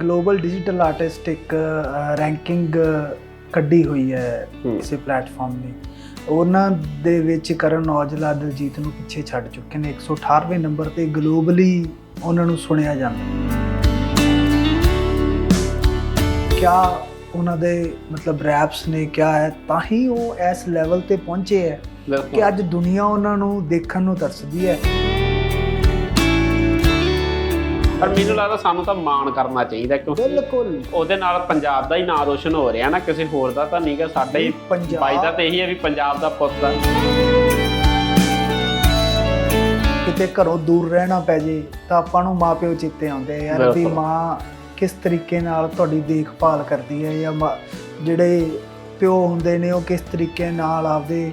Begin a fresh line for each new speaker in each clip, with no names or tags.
Global digital artist ਇੱਕ ranking ਕੱਢੀ ਹੋਈ ਹੈ। ਕਿਸੇ ਪਲੇਟਫਾਰਮ ਨੇ। ਉਹਨਾਂ ਦੇ ਵਿੱਚ ਕਰਨ ਔਜਲਾ ਦਿਲਜੀਤ ਨੂੰ ਪਿੱਛੇ ਛੱਡ ਚੁੱਕੇ ਨੇ। 118ਵੇਂ ਨੰਬਰ ਤੇ ਗਲੋਬਲੀ ਉਹਨਾਂ ਨੂੰ ਸੁਣਿਆ ਜਾਂਦਾ ਕਿਆ ਉਹਨਾਂ ਦੇ ਮਤਲਬ ਰੈਪਸ ਨੇ ਕਿਆ ਹੈ ਤਾਂ ਹੀ ਉਹ ਇਸ ਲੈਵਲ ਤੇ ਪਹੁੰਚੇ ਹੈ ਕਿ ਅੱਜ ਦੁਨੀਆ ਉਹਨਾਂ ਨੂੰ ਦੇਖਣ ਨੂੰ ਤਰਸਦੀ ਹੈ।
ਪਰ ਮੈਨੂੰ ਲੱਗਦਾ ਸਾਨੂੰ ਤਾਂ ਮਾਣ ਕਰਨਾ ਚਾਹੀਦਾ ਕਿਉਂਕਿ
ਬਿਲਕੁਲ।
ਉਹਦੇ ਨਾਲ ਪੰਜਾਬ ਦਾ ਹੀ ਨਾਂ ਰੋਸ਼ਨ ਹੋ ਰਿਹਾ ਨਾ ਕਿਸੇ ਹੋਰ ਦਾ ਤਾਂ ਨਹੀਂਗਾ ਸਾਡਾ ਹੀ
ਪੰਜਾਬ-
ਬਾਈ ਦਾ ਤੇ ਇਹੀ ਹੈ ਵੀ ਪੰਜਾਬ ਦਾ ਪੁੱਤ ਆ
ਕਿਤੇ ਘਰੋਂ ਦੂਰ ਰਹਿਣਾ ਪੈ ਜੇ ਤਾਂ ਆਪਾਂ ਨੂੰ ਮਾਪਿਓ ਚਿੱਤੇ ਆਉਂਦੇ ਆ ਯਾਰ ਵੀ
ਬਿਲਕੁਲ।
ਮਾਂ ਕਿਸ ਤਰੀਕੇ ਨਾਲ ਤੁਹਾਡੀ ਦੇਖਭਾਲ ਕਰਦੀ ਹੈ ਜਾਂ ਮਾਂ- ਜਿਹੜੇ ਪਿਓ ਹੁੰਦੇ ਨੇ ਉਹ ਕਿਸ ਤਰੀਕੇ ਨਾਲ ਆਪਦੇ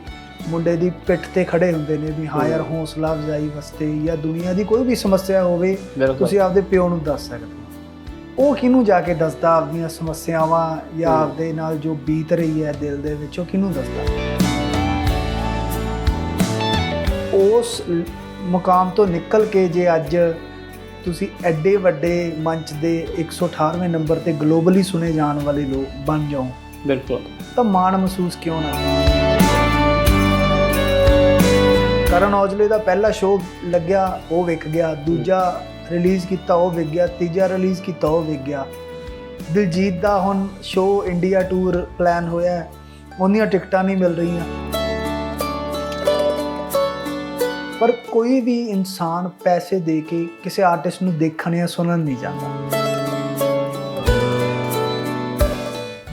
ਮੁੰਡੇ ਦੀ ਪਿੱਠ ਤੇ ਖੜੇ ਹੁੰਦੇ ਨੇ ਵੀ ਹਾਂ ਯਾਰ ਹੌਸਲਾ ਅਫਜ਼ਾਈ ਵਾਸਤੇ ਜਾਂ ਦੁਨੀਆ ਦੀ ਕੋਈ ਵੀ ਸਮੱਸਿਆ ਹੋਵੇ ਤੁਸੀਂ ਆਪਦੇ ਪਿਓ ਨੂੰ ਦੱਸ ਸਕਦੇ ਹੋ। ਉਹ ਕਿਹਨੂੰ ਜਾ ਕੇ ਦੱਸਦਾ ਆਪਦੀਆਂ ਸਮੱਸਿਆਵਾਂ ਜਾਂ। ਆਪਦੇ ਨਾਲ ਜੋ ਬੀਤ ਰਹੀ ਹੈ ਦਿਲ ਦੇ ਵਿੱਚ ਉਹ ਕਿਹਨੂੰ ਦੱਸਦਾ? ਉਸ ਮੁਕਾਮ ਤੋਂ ਨਿਕਲ ਕੇ ਜੇ ਅੱਜ ਤੁਸੀਂ ਐਡੇ ਵੱਡੇ ਮੰਚ ਦੇ 118ਵੇਂ ਨੰਬਰ ਤੇ ਗਲੋਬਲੀ ਸੁਣੇ ਜਾਣ ਵਾਲੇ ਲੋਕ ਬਣ ਜਾਓ
ਬਿਲਕੁਲ।
ਤਾਂ ਮਾਣ ਮਹਿਸੂਸ ਕਿਉਂ ਨਾ ਕਰਨ ਔਜਲੇ ਦਾ ਪਹਿਲਾ ਸ਼ੋਅ ਲੱਗਿਆ, ਉਹ ਵਿਕ ਗਿਆ। ਦੂਜਾ ਰਿਲੀਜ਼ ਕੀਤਾ, ਉਹ ਵਿਕ ਗਿਆ। ਤੀਜਾ ਰਿਲੀਜ਼ ਕੀਤਾ, ਉਹ ਵਿਕ ਗਿਆ। ਦਿਲਜੀਤ ਦਾ ਹੁਣ ਸ਼ੋਅ ਇੰਡੀਆ ਟੂਰ ਪਲਾਨ ਹੋਇਆ ਉਹਦੀਆਂ ਟਿਕਟਾਂ ਨਹੀਂ ਮਿਲ ਰਹੀਆਂ। ਪਰ ਕੋਈ ਵੀ ਇਨਸਾਨ ਪੈਸੇ ਦੇ ਕੇ ਕਿਸੇ ਆਰਟਿਸਟ ਨੂੰ ਦੇਖਣ ਜਾਂ ਸੁਣਨ ਨਹੀਂ ਜਾਂਦਾ।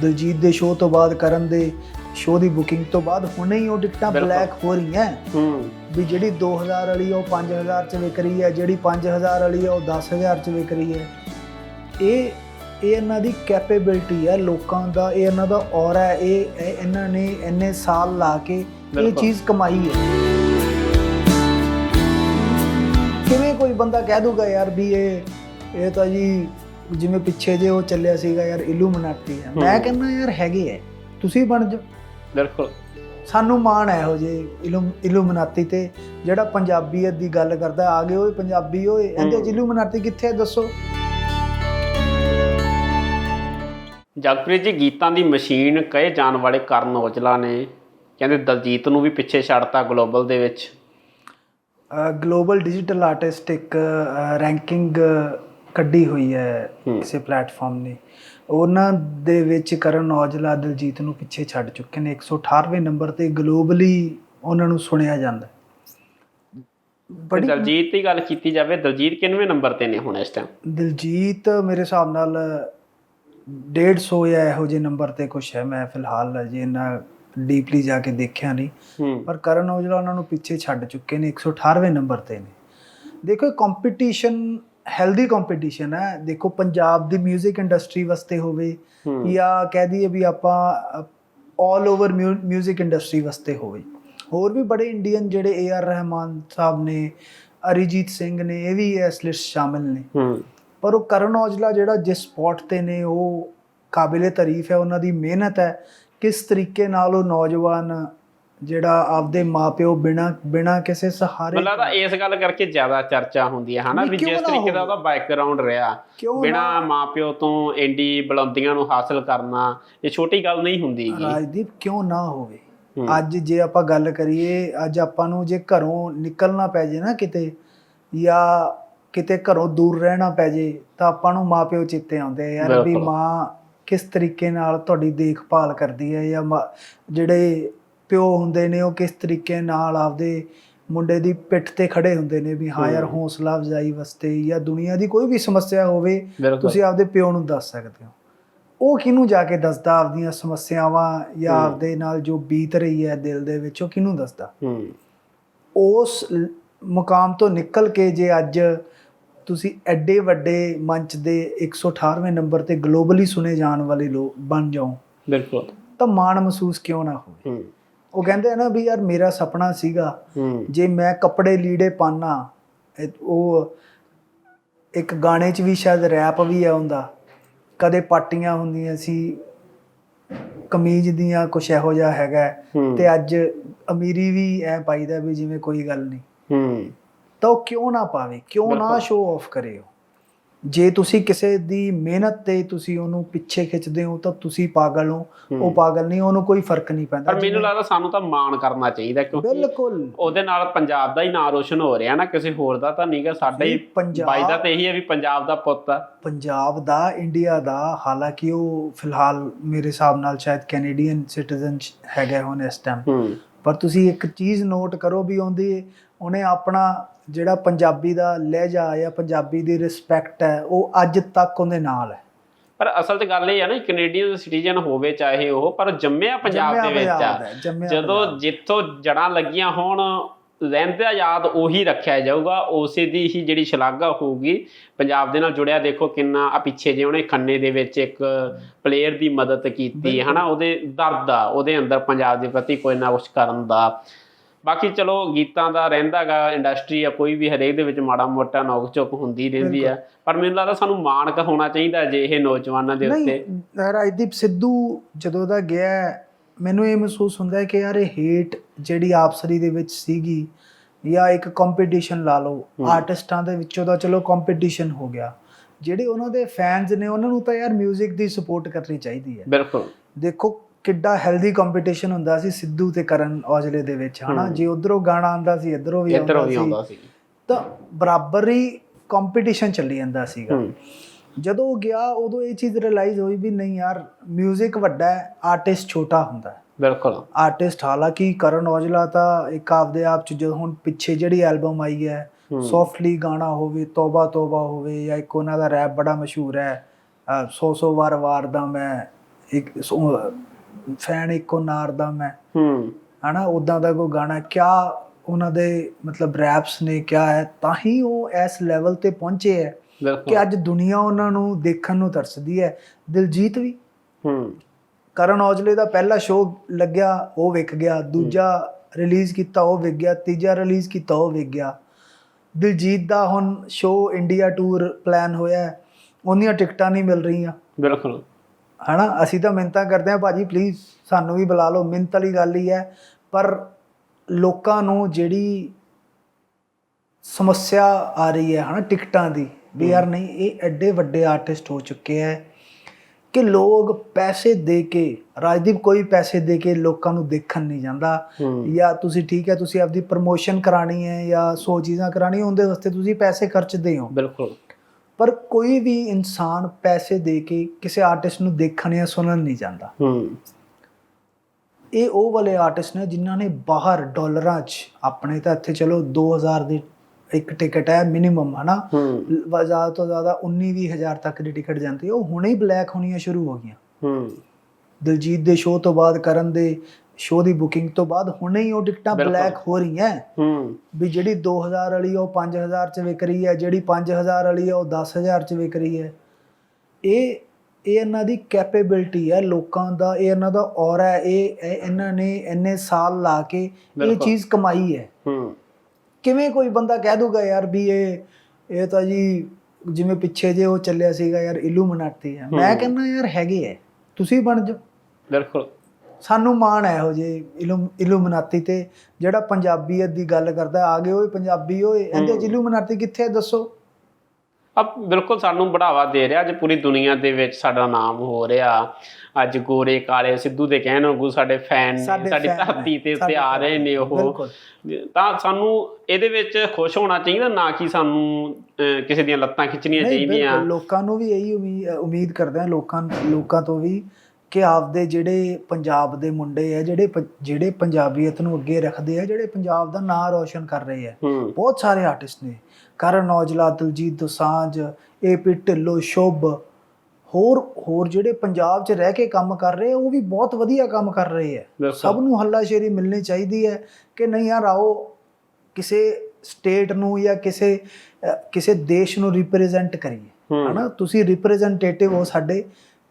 ਦਿਲਜੀਤ ਦੇ ਸ਼ੋਅ ਤੋਂ ਬਾਅਦ ਕਰਨ ਦੇ ਸ਼ੋਅ ਦੀ ਬੁਕਿੰਗ ਤੋਂ ਬਾਅਦ ਹੁਣੇ ਹੀ ਉਹ ਟਿਕਟਾਂ। ਬਲੈਕ ਹੋ ਰਹੀਆਂ।
ਹੂੰ।
ਵੀ ਜਿਹੜੀ 2000 ਵਾਲੀ ਉਹ 5000 ਚ ਵਿਕ ਰਹੀ ਹੈ ਜਿਹੜੀ 5000 ਵਾਲੀ ਉਹ 10000 ਚ ਵਿਕ ਰਹੀ ਹੈ ਇਹ ਇਹ ਇਹਨਾਂ ਦੀ ਕੈਪੇਬਿਲਿਟੀ ਹੈ ਲੋਕਾਂ ਦਾ ਇਹ ਇਹਨਾਂ ਦਾ ਔਰਾ ਹੈ ਇਹ ਇਹ ਇਹਨਾਂ ਨੇ ਇੰਨੇ ਸਾਲ ਲਾ ਕੇ ਇਹ। ਚੀਜ਼ ਕਮਾਈ ਹੈ ਕਿਵੇਂ ਕੋਈ ਬੰਦਾ ਕਹਿ ਦੂਗਾ ਯਾਰ ਵੀ ਇਹ ਇਹ ਤਾਂ ਜੀ ਜਿਵੇਂ ਪਿੱਛੇ ਜੇ ਉਹ ਚੱਲਿਆ ਸੀਗਾ ਯਾਰ ਇਲੂਮਿਨਾਟੀ ਹੈ ਮੈਂ। ਕਹਿੰਦਾ ਯਾਰ ਹੈਗੇ ਹੈ ਤੁਸੀਂ ਬਣ ਜਾਓ।
ਬਿਲਕੁਲ।
ਸਾਨੂੰ ਮਾਣ ਹੈ ਇਹੋ ਜੇ ਇਲੂਮਿਨਾਤੀ ਤੇ ਜਿਹੜਾ ਪੰਜਾਬੀਅਤ ਦੀ ਗੱਲ ਕਰਦਾ ਆ ਗਏ ਓਏ ਪੰਜਾਬੀ ਓਏ ਇਹਦੇ ਚ। ਇਲੂਮਿਨਾਤੀ ਕਿੱਥੇ ਦੱਸੋ?
ਜਗਪ੍ਰੀਤ ਜੀ ਗੀਤਾਂ ਦੀ ਮਸ਼ੀਨ ਕਹੇ ਜਾਣ ਵਾਲੇ ਕਰਨ ਔਜਲਾ ਨੇ ਕਹਿੰਦੇ ਦਲਜੀਤ ਨੂੰ ਵੀ ਪਿੱਛੇ ਛੱਡਤਾ ਗਲੋਬਲ ਦੇ ਵਿੱਚ।
ਗਲੋਬਲ ਡਿਜੀਟਲ ਆਰਟਿਸਟ ਇੱਕ ਰੈਂਕਿੰਗ ਕੱਢੀ ਹੋਈ ਹੈ। ਕਿਸੇ ਪਲੇਟਫਾਰਮ ਨੇ। ਉਹਨਾਂ ਦੇ ਵਿੱਚ ਕਰਨ ਔਜਲਾ ਦਿਲਜੀਤ ਨੂੰ ਪਿੱਛੇ ਛੱਡ ਚੁੱਕੇ ਨੇ। 118ਵੇਂ ਨੰਬਰ ਤੇ ਗਲੋਬਲੀ ਉਹਨਾਂ ਨੂੰ ਸੁਣਿਆ ਜਾਂਦਾ। ਬੜੀ
ਦਲਜੀਤ ਦੀ ਗੱਲ ਕੀਤੀ ਜਾਵੇ ਦਲਜੀਤ ਕਿੰਨਵੇਂ ਨੰਬਰ ਤੇ ਨੇ ਹੁਣ ਇਸ ਟਾਈਮ
ਦਿਲਜੀਤ ਮੇਰੇ ਹਿਸਾਬ ਨਾਲ 150 ਜਾਂ ਇਹੋ ਜਿਹੇ ਨੰਬਰ ਤੇ ਕੁਝ ਹੈ। ਮੈਂ ਫਿਲਹਾਲ ਅਜੇ ਇੰਨਾ ਡੀਪਲੀ ਜਾ ਕੇ ਦੇਖਿਆ ਨਹੀਂ। ਪਰ ਕਰਨ ਔਜਲਾ ਉਹਨਾਂ ਨੂੰ ਪਿੱਛੇ ਛੱਡ ਚੁੱਕੇ ਨੇ। 118ਵੇਂ ਨੰਬਰ ਤੇ ਨੇ। ਦੇਖੋ ਕੰਪੀਟੀਸ਼ਨ ਹੈਲਦੀ ਕੰਪੀਟੀਸ਼ਨ ਹੈ ਦੇਖੋ ਪੰਜਾਬ ਦੀ 뮤직 ਇੰਡਸਟਰੀ ਵਾਸਤੇ ਹੋਵੇ
ਹੂੰ
ਜਾਂ ਕਹਿ ਦਈਏ ਵੀ ਆਪਾਂ 올 ਓਵਰ 뮤직 ਇੰਡਸਟਰੀ ਵਾਸਤੇ ਹੋਵੇ ਹੋਰ ਵੀ ਬੜੇ ਇੰਡੀਅਨ ਜਿਹੜੇ ਏ ਆਰ ਰਹਿਮਾਨ ਸਾਹਿਬ ਨੇ ਅਰੀਜੀਤ ਸਿੰਘ ਨੇ ਇਹ ਵੀ ਇਸ ਲਿਸਟ ਸ਼ਾਮਿਲ ਨੇ
ਹੂੰ
ਪਰ ਉਹ ਕਰਨ ਔਜਲਾ ਜਿਹੜਾ ਜਿਸ ਸਪੌਟ ਤੇ ਨੇ ਉਹ ਕਾਬਿਲੇ ਤਾਰੀਫ ਹੈ ਉਹਨਾਂ ਦੀ ਮਿਹਨਤ ਹੈ ਕਿਸ ਤਰੀਕੇ ਨਾਲ ਉਹ ਨੌਜਵਾਨ ਜਿਹੜਾ ਆਪਦੇ ਮਾਪਿਓ ਬਿਨਾ ਬਿਨਾ ਕਿਸੇ ਸਹਾਰੇ
ਮੈਨੂੰ ਲੱਗਦਾ ਇਸ ਗੱਲ ਕਰਕੇ ਜ਼ਿਆਦਾ ਚਰਚਾ ਹੁੰਦੀ ਹੈ ਹਨਾ ਵੀ ਜਿਸ ਤਰੀਕੇ ਦਾ? ਉਹਦਾ ਬੈਕਗ੍ਰਾਉਂਡ ਰਿਹਾ ਬਿਨਾ ਮਾਪਿਓ ਤੋਂ ਐਂਡੀ ਬੁਲੰਦੀਆਂ ਨੂੰ ਹਾਸਲ ਕਰਨਾ ਇਹ ਛੋਟੀ ਗੱਲ ਨਹੀਂ ਹੁੰਦੀ
ਰਾਜਦੀਪ ਕਿਉਂ ਨਾ ਹੋਵੇ। ਅੱਜ ਜੇ ਆਪਾਂ ਗੱਲ ਕਰੀਏ ਅੱਜ ਆਪਾਂ ਨੂੰ ਜੇ ਘਰੋਂ ਨਿਕਲਣਾ ਪੈ ਜੇ ਨਾ ਕਿਤੇ ਜਾਂ ਕਿਤੇ ਘਰੋਂ ਦੂਰ ਰਹਿਣਾ ਪੈ ਜੇ ਤਾਂ ਆਪਾਂ ਨੂੰ ਮਾਪਿਓ ਚਿੱਤੇ ਆਉਂਦੇ ਯਾਰ ਵੀ। ਮਾਂ ਕਿਸ ਤਰੀਕੇ ਨਾਲ ਤੁਹਾਡੀ ਦੇਖਭਾਲ ਕਰਦੀ ਹੈ ਜਾਂ ਜਿਹੜੇ ਪਿਓ ਹੁੰਦੇ ਨੇ ਉਹ ਕਿਸ ਤਰੀਕੇ ਨਾਲ ਆਪਦੇ ਮੁੰਡੇ ਦੀ ਪਿੱਠ ਤੇ ਖੜੇ ਹੁੰਦੇ ਨੇ ਵੀ ਹਾਂ ਯਾਰ। ਹੌਸਲਾ ਅਫਜ਼ਾਈ ਵਾਸਤੇ ਜਾਂ ਦੁਨੀਆ ਦੀ ਕੋਈ ਵੀ ਸਮੱਸਿਆ ਹੋਵੇ ਤੁਸੀਂ ਆਪਦੇ ਪਿਓ ਨੂੰ ਦੱਸ ਸਕਦੇ ਹੋ। ਉਹ ਕਿਹਨੂੰ ਜਾ ਕੇ ਦੱਸਦਾ ਆਪਦੀਆਂ ਸਮੱਸਿਆਵਾਂ ਜਾਂ। ਆਪਦੇ ਨਾਲ ਜੋ ਬੀਤ ਰਹੀ ਹੈ ਦਿਲ ਦੇ ਵਿੱਚ ਉਹ ਕਿਹਨੂੰ ਦੱਸਦਾ? ਉਸ ਮੁਕਾਮ ਤੋਂ ਨਿਕਲ ਕੇ ਜੇ ਅੱਜ ਤੁਸੀਂ ਐਡੇ ਵੱਡੇ ਮੰਚ ਦੇ 118ਵੇਂ ਨੰਬਰ ਤੇ ਗਲੋਬਲੀ ਸੁਣੇ ਜਾਣ ਵਾਲੇ ਲੋਕ ਬਣ ਜਾਓ
ਬਿਲਕੁਲ।
ਤਾਂ ਮਾਣ ਮਹਿਸੂਸ ਕਿਉਂ ਨਾ ਹੋਵੇ? ਉਹ ਕਹਿੰਦੇ ਆ ਨਾ ਵੀ ਯਾਰ ਮੇਰਾ ਸੁਪਨਾ ਸੀਗਾ ਜੇ ਮੈਂ ਕੱਪੜੇ ਲੀੜੇ ਪਾਣਾ ਉਹ ਇੱਕ ਗਾਣੇ 'ਚ ਵੀ ਸ਼ਾਇਦ ਰੈਪ ਵੀ ਆ ਹੁੰਦਾ। ਕਦੇ ਪਾਟੀਆਂ ਹੁੰਦੀਆਂ ਸੀ ਕਮੀਜ਼ ਦੀਆਂ ਕੁਛ ਇਹੋ ਜਿਹਾ ਹੈਗਾ। ਤੇ ਅੱਜ ਅਮੀਰੀ ਵੀ ਐ ਪਾਈਦਾ ਵੀ ਜਿਵੇਂ ਕੋਈ ਗੱਲ ਨਹੀਂ।
ਹੂੰ।
ਤਾਂ ਉਹ ਕਿਉਂ ਨਾ ਪਾਵੇ? ਕਿਉਂ ਨਾ। ਸ਼ੋਅ ਆਫ ਕਰੇ ਉਹ? ਜੇ ਤੁਸੀਂ ਕਿਸੇ ਦੀ ਮਿਹਨਤ ਤੇ ਤੁਸੀਂ ਉਹਨੂੰ ਪਿੱਛੇ ਖਿੱਚਦੇ ਹੋ ਤਾਂ ਤੁਸੀਂ ਪਾਗਲ ਹੋ। ਉਹ। ਪਾਗਲ ਨਹੀਂ ਉਹਨੂੰ ਕੋਈ ਫ਼ਰਕ ਨਹੀਂ ਪੈਂਦਾ।
ਪਰ ਮੈਨੂੰ ਲੱਗਦਾ ਸਾਨੂੰ ਤਾਂ ਮਾਣ ਕਰਨਾ ਚਾਹੀਦਾ ਕਿਉਂਕਿ
ਬਿਲਕੁਲ।
ਉਹਦੇ ਨਾਲ ਪੰਜਾਬ ਦਾ ਹੀ ਨਾਂ ਰੋਸ਼ਨ ਹੋ ਰਿਹਾ ਨਾ ਕਿਸੇ ਹੋਰ ਦਾ ਤਾਂ ਨਹੀਂਗਾ ਸਾਡਾ ਹੀ ਬਾਈ ਦਾ ਤੇ ਇਹੀ ਹੈ ਵੀ ਪੰਜਾਬ ਦਾ ਪੁੱਤ ਆ।
ਪੰਜਾਬ ਦਾ ਇੰਡੀਆ ਦਾ ਹਾਲਾਂਕਿ ਉਹ ਫਿਲਹਾਲ ਮੇਰੇ ਹਿਸਾਬ ਨਾਲ ਸ਼ਾਇਦ ਕੈਨੇਡੀਅਨ ਸਿਟੀਜ਼ਨ ਹੈਗਾ ਹੁਣ ਇਸ ਟਾਈਮ ਪਰ ਤੁਸੀਂ ਇੱਕ ਚੀਜ਼ ਨੋਟ ਕਰੋ ਵੀ ਉਹਦੀ ਉਹਨੇ ਆਪਣਾ ਜਿਹੜਾ ਪੰਜਾਬੀ ਦਾ ਲਹਿਜਾ ਜਾਂ ਪੰਜਾਬੀ ਦੀ ਰਿਸਪੈਕਟ ਹੈ ਉਹ ਅੱਜ ਤੱਕ ਉਹਦੇ ਨਾਲ ਹੈ।
ਪਰ ਅਸਲ 'ਚ ਗੱਲ ਇਹ ਆ ਨਾ ਕੈਨੇਡੀਅਨ ਸਿਟੀਜ਼ਨ ਹੋਵੇ ਚਾਹੇ ਉਹ ਪਰ ਜੰਮਿਆ ਪੰਜਾਬ ਦੇ ਵਿੱਚ ਆ।
ਹੈ,
ਜਦੋਂ। ਜਿੱਥੋਂ ਜੜਾਂ ਲੱਗੀਆਂ ਹੋਣ ਰਹਿੰਦਾ ਯਾਦ ਉਹੀ ਰੱਖਿਆ ਜਾਊਗਾ ਉਸੇ ਦੀ ਹੀ ਜਿਹੜੀ ਸ਼ਲਾਘਾ ਹੋਊਗੀ। ਪੰਜਾਬ ਦੇ ਨਾਲ ਜੁੜਿਆ ਦੇਖੋ ਕਿੰਨਾ ਆ ਪਿੱਛੇ ਜੇ ਉਹਨੇ ਖੰਨੇ ਦੇ ਵਿੱਚ ਇੱਕ ਪਲੇਅਰ ਦੀ ਮਦਦ ਕੀਤੀ ਹਨਾ ਉਹਦੇ ਦਰਦ ਆ ਉਹਦੇ ਅੰਦਰ ਪੰਜਾਬ ਦੇ ਪ੍ਰਤੀ ਕੋਈ ਨਾ ਕੁਛ ਕਰਨ ਦਾ। ਬਾਕੀ ਚਲੋ ਗੀਤਾਂ ਦਾ ਰਹਿੰਦਾਗਾ ਇੰਡਸਟਰੀ ਆ ਕੋਈ ਵੀ ਹਰੇਕ ਦੇ ਵਿੱਚ ਮਾੜਾ ਮੋਟਾ ਨੋਕ ਝੋਕ ਹੁੰਦੀ ਰਹਿੰਦੀ ਆ। ਪਰ ਮੈਨੂੰ ਲੱਗਦਾ ਸਾਨੂੰ ਮਾਣਕ ਹੋਣਾ ਚਾਹੀਦਾ ਜੇ ਇਹ ਨੌਜਵਾਨਾਂ ਦੇ ਉੱਤੇ।
ਨਹੀਂ ਰਾਜਦੀਪ ਸਿੱਧੂ ਜਦੋਂ ਦਾ ਗਿਆ ਮੈਨੂੰ ਇਹ ਮਹਿਸੂਸ ਹੁੰਦਾ ਹੈ ਕਿ ਯਾਰ ਇਹ ਹੇਟ ਜਿਹੜੀ ਆਪਸਰੀ ਦੇ ਵਿੱਚ ਸੀਗੀ ਜਾਂ ਇੱਕ ਕੰਪੀਟੀਸ਼ਨ ਲਾ ਲਓ। ਆਰਟਿਸਟਾਂ ਦੇ ਵਿੱਚੋਂ ਦਾ ਚਲੋ ਕੰਪੀਟੀਸ਼ਨ ਹੋ ਗਿਆ। ਜਿਹੜੇ ਉਹਨਾਂ ਦੇ ਫੈਨਸ ਨੇ ਉਹਨਾਂ ਨੂੰ ਤਾਂ ਯਾਰ 뮤직 ਦੀ ਸਪੋਰਟ ਕਰਨੀ ਚਾਹੀਦੀ ਹੈ।
ਬਿਲਕੁਲ।
ਦੇਖੋ ਕਿੱਡਾ ਹੈਲਦੀ ਕੰਪੀਟੀਸ਼ਨ ਹੁੰਦਾ ਸੀ ਸਿੱਧੂ ਤੇ ਕਰਨ ਔਜਲੇ ਦੇ ਵਿੱਚ ਹਨਾ। ਜੇ ਉਧਰੋਂ ਗਾਣਾ ਆਉਂਦਾ ਸੀ ਇਧਰੋਂ ਵੀ ਆਉਂਦਾ ਸੀ ਤਾਂ ਬਰਾਬਰ ਹੀ ਕੰਪੀਟੀਸ਼ਨ ਚੱਲੀ ਜਾਂਦਾ ਸੀਗਾ। ਜਦੋਂ ਗਿਆ ਉਦੋਂ ਇਹ ਚੀਜ਼ ਰਿਅਲਾਈਜ਼ ਹੋਈ ਵੀ ਨਹੀਂ ਯਾਰ 뮤직 ਵੱਡਾ ਹੈ ਆਰਟਿਸਟ ਛੋਟਾ ਹੁੰਦਾ ਹੈ।
ਬਿਲਕੁਲ।
ਆਰਟਿਸਟ ਹਾਲਾਂਕਿ ਕਰਨ ਔਜਲਾ ਤਾਂ ਇੱਕ ਆਪਦੇ ਆਪ ਚ ਜਦੋਂ ਹੁਣ ਪਿੱਛੇ ਜਿਹੜੀ ਐਲਬਮ ਆਈ ਹੈ। ਸੌਫਟਲੀ ਗਾਣਾ ਹੋਵੇ ਤੋਬਾ ਤੋਬਾ ਹੋਵੇ ਜਾਂ ਇੱਕ ਉਹਨਾਂ ਦਾ ਰੈਪ ਬੜਾ ਮਸ਼ਹੂਰ ਹੈ ਅਹ ਸੌ ਸੌ ਵਾਰ ਵਾਰ ਦਾ ਮੈਂ ਇੱਕ ਫੈਨ ਇੱਕੋ ਨਾਰ ਦਾ ਮੈਂ।
ਹੂੰ।
ਹਨਾ ਉਦਾਂ ਦਾ ਕੋਈ ਗਾਣਾ ਕਿਆ ਉਹਨਾਂ ਦੇ ਮਤਲਬ ਰੈਪਸ ਨੇ ਕਿਆ ਹੈ ਤਾਂ ਹੀ ਉਹ ਇਸ ਲੈਵਲ ਤੇ ਪਹੁੰਚੇ ਹੈ ਕਿ ਅੱਜ ਦੁਨੀਆ ਉਹਨਾਂ ਨੂੰ ਦੇਖਣ ਨੂੰ ਤਰਸਦੀ ਹੈ। ਦਿਲਜੀਤ ਵੀ।
ਹੂੰ।
ਕਰਨ ਔਜਲੇ ਦਾ ਪਹਿਲਾ ਸ਼ੋਅ ਲੱਗਿਆ ਉਹ ਵਿਕ ਗਿਆ। ਦੂਜਾ ਰਿਲੀਜ਼ ਕੀਤਾ ਉਹ ਵਿਕ ਗਿਆ। ਤੀਜਾ ਰਿਲੀਜ਼ ਕੀਤਾ ਉਹ ਵਿਕ ਗਿਆ। ਦਿਲਜੀਤ ਦਾ ਹੁਣ ਸ਼ੋਅ ਇੰਡੀਆ ਟੂਰ ਪਲਾਨ ਹੋਇਆ ਹੈ, ਉਹਦੀਆਂ ਟਿਕਟਾਂ ਨਹੀਂ ਮਿਲ ਰਹੀਆਂ।
ਬਿਲਕੁਲ।
ਹਨਾ ਅਸੀਂ ਤਾਂ ਮਿੰਨਤਾਂ ਕਰਦੇ ਹਾਂ ਭਾਜੀ ਪਲੀਜ਼ ਸਾਨੂੰ ਵੀ ਬੁਲਾ ਲਓ। ਮਿੰਨਤ ਵਾਲੀ ਗੱਲ ਹੀ ਹੈ ਪਰ ਲੋਕਾਂ ਨੂੰ ਜਿਹੜੀ ਸਮੱਸਿਆ ਆ ਰਹੀ ਹੈ ਹਨਾ ਟਿਕਟਾਂ ਦੀ ਵੀ ਯਾਰ ਨਹੀਂ ਇਹ ਐਡੇ ਵੱਡੇ ਆਰਟਿਸਟ ਹੋ ਚੁੱਕੇ ਹੈ ਕਿ ਲੋਕ ਪੈਸੇ ਦੇ ਕੇ ਰਾਜਦੀਪ ਕੋਈ ਪੈਸੇ ਦੇ ਕੇ ਲੋਕਾਂ ਨੂੰ ਦੇਖਣ ਨਹੀਂ ਜਾਂਦਾ। ਜਾਂ ਤੁਸੀਂ ਠੀਕ ਹੈ ਤੁਸੀਂ ਆਪਦੀ ਪ੍ਰਮੋਸ਼ਨ ਕਰਾਣੀ ਹੈ ਜਾਂ ਸੌ ਚੀਜ਼ਾਂ ਕਰਾਣੀ ਉਹਦੇ ਵਾਸਤੇ ਤੁਸੀਂ ਪੈਸੇ ਖਰਚਦੇ ਹੋ।
ਬਿਲਕੁਲ।
ਪਰ ਕੋਈ ਵੀ ਇਨਸਾਨ ਪੈਸੇ ਦੇ ਕੇ ਕਿਸੇ ਆਰਟਿਸਟ ਨੂੰ ਦੇਖਣ ਜਾਂ ਸੁਣਨ ਨਹੀਂ ਜਾਂਦਾ।
ਹੂੰ।
ਇਹ ਉਹ ਵਾਲੇ ਆਰਟਿਸਟ ਨੇ ਜਿਨ੍ਹਾਂ ਨੇ ਬਾਹਰ ਡਾਲਰਾਂ 'ਚ ਆਪਣੇ ਤਾਂ ਇੱਥੇ ਚਲੋ 2000 ਦੀ ਇੱਕ ਟਿਕਟ ਹੈ ਮਿਨੀਮਮ ਹਨਾ? ਜ਼ਿਆਦਾ ਤੋਂ ਜ਼ਿਆਦਾ 19 ਵੀਹ ਹਜ਼ਾਰ ਤੱਕ ਦੀ ਟਿਕਟ ਜਾਂਦੀ ਹੈ। ਉਹ ਹੁਣੇ ਹੀ ਬਲੈਕ ਹੋਣੀਆਂ ਸ਼ੁਰੂ ਹੋ ਗਈਆਂ।
ਹੂੰ।
ਦਿਲਜੀਤ ਦੇ ਸ਼ੋਅ ਤੋਂ ਬਾਅਦ ਕਰਨ ਦੇ ਸ਼ੋਅ ਦੀ ਬੁਕਿੰਗ ਤੋਂ ਬਾਅਦ ਹੁਣੇ ਹੀ ਉਹ ਟਿਕਟਾਂ। ਬਲੈਕ ਹੋ ਰਹੀਆਂ।
ਹੂੰ।
ਵੀ ਜਿਹੜੀ 2000 ਵਾਲੀ ਉਹ 5000 ਚ ਵਿਕ ਰਹੀ ਹੈ ਜਿਹੜੀ 5000 ਵਾਲੀ ਉਹ 10000 ਚ ਵਿਕ ਰਹੀ ਹੈ। ਇਹ ਇਹ ਇਹਨਾਂ ਦੀ ਕੈਪੇਬਿਲਿਟੀ ਹੈ ਲੋਕਾਂ ਦਾ ਇਹ ਇਹਨਾਂ ਦਾ ਔਰਾ ਹੈ ਇਹ ਇਹ ਇਹਨਾਂ ਨੇ ਇੰਨੇ ਸਾਲ ਲਾ ਕੇ ਇਹ। ਚੀਜ਼ ਕਮਾਈ ਹੈ।
ਹੂੰ।
ਕਿਵੇਂ ਕੋਈ ਬੰਦਾ ਕਹਿ ਦੂਗਾ ਯਾਰ ਵੀ ਇਹ ਇਹ ਤਾਂ ਜੀ ਜਿਵੇਂ ਪਿੱਛੇ ਜੇ ਉਹ ਚੱਲਿਆ ਸੀਗਾ ਯਾਰ ਇਲੂਮਨਾਟੀ ਹੈ ਮੈਂ। ਕਹਿੰਦਾ ਯਾਰ ਹੈਗੇ ਹੈ। ਤੁਸੀਂ ਬਣ ਜਾਓ।
ਬਿਲਕੁਲ।
ਸਾਨੂੰ ਮਾਣ ਹੈ ਇਹੋ ਜੇ ਇਲੂਮਨਾਤੀ ਤੇ ਜਿਹੜਾ ਪੰਜਾਬੀਅਤ ਦੀ ਗੱਲ ਕਰਦਾ ਆ ਗਏ ਓਏ ਪੰਜਾਬੀ ਓਏ ਇਹਦੇ ਚ
ਹੂੰ।
ਇਲੂਮਨਾਤੀ ਕਿੱਥੇ ਹੈ ਦੱਸੋ
ਅਬ ਬਿਲਕੁਲ ਸਾਨੂੰ ਬੜਾਵਾ ਦੇ ਰਿਹਾ ਅੱਜ ਪੂਰੀ ਦੁਨੀਆ ਦੇ ਵਿੱਚ ਸਾਡਾ ਨਾਮ ਹੋ ਰਿਹਾ ਅੱਜ ਗੋਰੇ ਕਾਲੇ ਸਿੱਧੂ ਦੇ ਕਹਿਣ ਵਾਂਗੂ ਸਾਡੇ ਫੈਨ
ਸਾਡੇ
ਧਰਤੀ ਤੇ ਉੱਤੇ ਆ ਰਹੇ ਨੇ ਉਹ। ਤਾਂ ਸਾਨੂੰ ਇਹਦੇ ਵਿੱਚ ਖੁਸ਼ ਹੋਣਾ ਚਾਹੀਦਾ ਨਾ ਕਿ ਸਾਨੂੰ ਕਿਸੇ ਦੀਆਂ ਲੱਤਾਂ ਖਿੱਚਣੀਆਂ ਚਾਹੀਦੀਆਂ
ਲੋਕਾਂ ਨੂੰ ਵੀ ਇਹੀ ਉਮੀਦ ਕਰਦੇ ਆ ਲੋਕਾਂ ਲੋਕਾਂ ਤੋਂ ਵੀ ਕਿ ਆਪਦੇ ਜਿਹੜੇ ਪੰਜਾਬ ਦੇ ਮੁੰਡੇ ਆ ਜਿਹੜੇ ਪ- ਜਿਹੜੇ ਪੰਜਾਬੀਅਤ ਨੂੰ ਅੱਗੇ ਰੱਖਦੇ ਆ ਜਿਹੜੇ ਪੰਜਾਬ ਦਾ ਨਾਂ ਰੋਸ਼ਨ ਕਰ ਰਹੇ ਆ।
ਹੂੰ।
ਬਹੁਤ ਸਾਰੇ ਆਰਟਿਸਟ ਨੇ। ਕਰਨ ਔਜਲਾ ਦਿਲਜੀਤ ਦੋਸਾਂਝ ਏਪੀ ਢਿੱਲੋਂ ਸ਼ੁਭ ਹੋਰ ਹੋਰ ਜਿਹੜੇ ਪੰਜਾਬ 'ਚ ਰਹਿ ਕੇ ਕੰਮ ਕਰ ਰਹੇ ਆ ਉਹ ਵੀ ਬਹੁਤ ਵਧੀਆ ਕੰਮ ਕਰ ਰਹੇ ਆ।
ਬਿਲਕੁਲ।
ਸਭ ਨੂੰ ਹੱਲਾਸ਼ੇਰੀ ਮਿਲਣੀ ਚਾਹੀਦੀ ਹੈ ਕਿ ਨਹੀਂ ਯਾਰ ਆਓ ਕਿਸੇ ਸਟੇਟ ਨੂੰ ਜਾਂ ਕਿਸੇ ਅ, ਕਿਸੇ ਦੇਸ਼ ਨੂੰ ਰਿਪਰੈਜ਼ੈਂਟ ਕਰੀਏ।
ਹੂੰ।
ਹਨਾ? ਤੁਸੀਂ ਰਿਪਰੈਜ਼ੈਂਟੇਟਿਵ ਹੋ ਸਾਡੇ।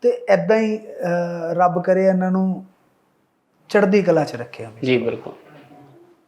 ਤੇ ਐਦਾਂ ਹੀ ਰੱਬ ਕਰੇ ਇਹਨਾਂ ਨੂੰ ਚੜ੍ਹਦੀ ਕਲਾ 'ਚ ਰੱਖੇ ਹਮੇਸ਼ਾ
ਜੀ ਬਿਲਕੁਲ।